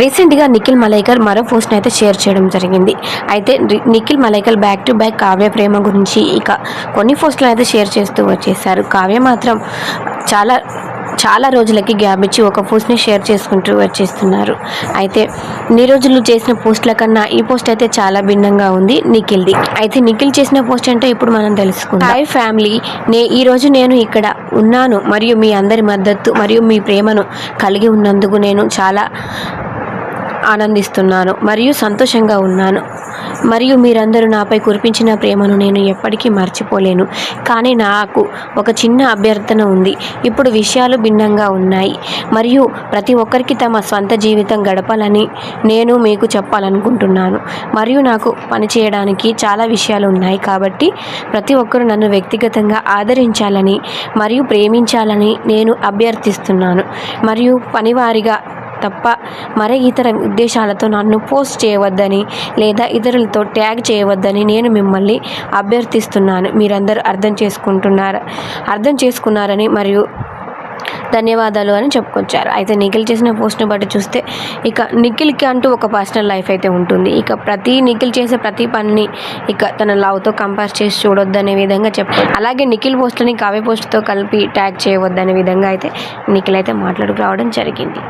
రీసెంట్గా నిఖిల్ మలైకర్ మరో పోస్ట్ని అయితే షేర్ చేయడం జరిగింది. అయితే Nikhil Malaikar back to back Kavya ప్రేమ గురించి ఇక కొన్ని పోస్టులు అయితే షేర్ చేస్తూ వచ్చేసారు. కావ్య మాత్రం చాలా చాలా రోజులకి గ్యాప్ ఇచ్చి ఒక పోస్ట్ని షేర్ చేసుకుంటూ వచ్చేస్తున్నారు. అయితే ఇన్ని రోజులు చేసిన పోస్టుల కన్నా ఈ పోస్ట్ అయితే చాలా భిన్నంగా ఉంది నిఖిల్ది. అయితే నిఖిల్ చేసిన పోస్ట్ అంటే ఇప్పుడు మనం తెలుసుకుందాం. హాయ్ ఫ్యామిలీ నే ఈరోజు నేను ఇక్కడ ఉన్నాను. మరియు మీ అందరి మద్దతు మరియు మీ ప్రేమను కలిగి ఉన్నందుకు నేను చాలా ఆనందిస్తున్నాను మరియు సంతోషంగా ఉన్నాను. మరియు మీరందరూ నాపై కురిపించిన ప్రేమను నేను ఎప్పటికీ మర్చిపోలేను. కానీ నాకు ఒక చిన్న అభ్యర్థన ఉంది. ఇప్పుడు విషయాలు భిన్నంగా ఉన్నాయి. మరియు ప్రతి ఒక్కరికి తమ స్వంత జీవితం గడపాలని నేను మీకు చెప్పాలనుకుంటున్నాను. మరియు నాకు పని చేయడానికి చాలా విషయాలు ఉన్నాయి కాబట్టి ప్రతి ఒక్కరూ నన్ను వ్యక్తిగతంగా ఆదరించాలని మరియు ప్రేమించాలని నేను అభ్యర్థిస్తున్నాను. మరియు పనివారిగా తప్ప మరే ఇతర ఉద్దేశాలతో నన్ను పోస్ట్ చేయవద్దని లేదా ఇతరులతో ట్యాగ్ చేయవద్దని నేను మిమ్మల్ని అభ్యర్థిస్తున్నాను. మీరందరూ అర్థం చేసుకుంటున్నారు అర్థం చేసుకున్నారని మరియు ధన్యవాదాలు అని చెప్పుకొచ్చారు. అయితే నిఖిల్ చేసిన పోస్ట్ని బట్టి చూస్తే ఇక నిఖిల్కి అంటూ ఒక పర్సనల్ లైఫ్ అయితే ఉంటుంది. ఇక ప్రతి నిఖిల్ చేసే ప్రతి పనిని ఇక తన లవ్తో కంపేర్ చేసి చూడొద్దనే విధంగా చెప్పారు అలాగే నిఖిల్ పోస్ట్ని కావ్య పోస్ట్తో కలిపి ట్యాగ్ చేయవద్దనే విధంగా అయితే నిఖిల్ అయితే మాట్లాడుకు రావడం జరిగింది.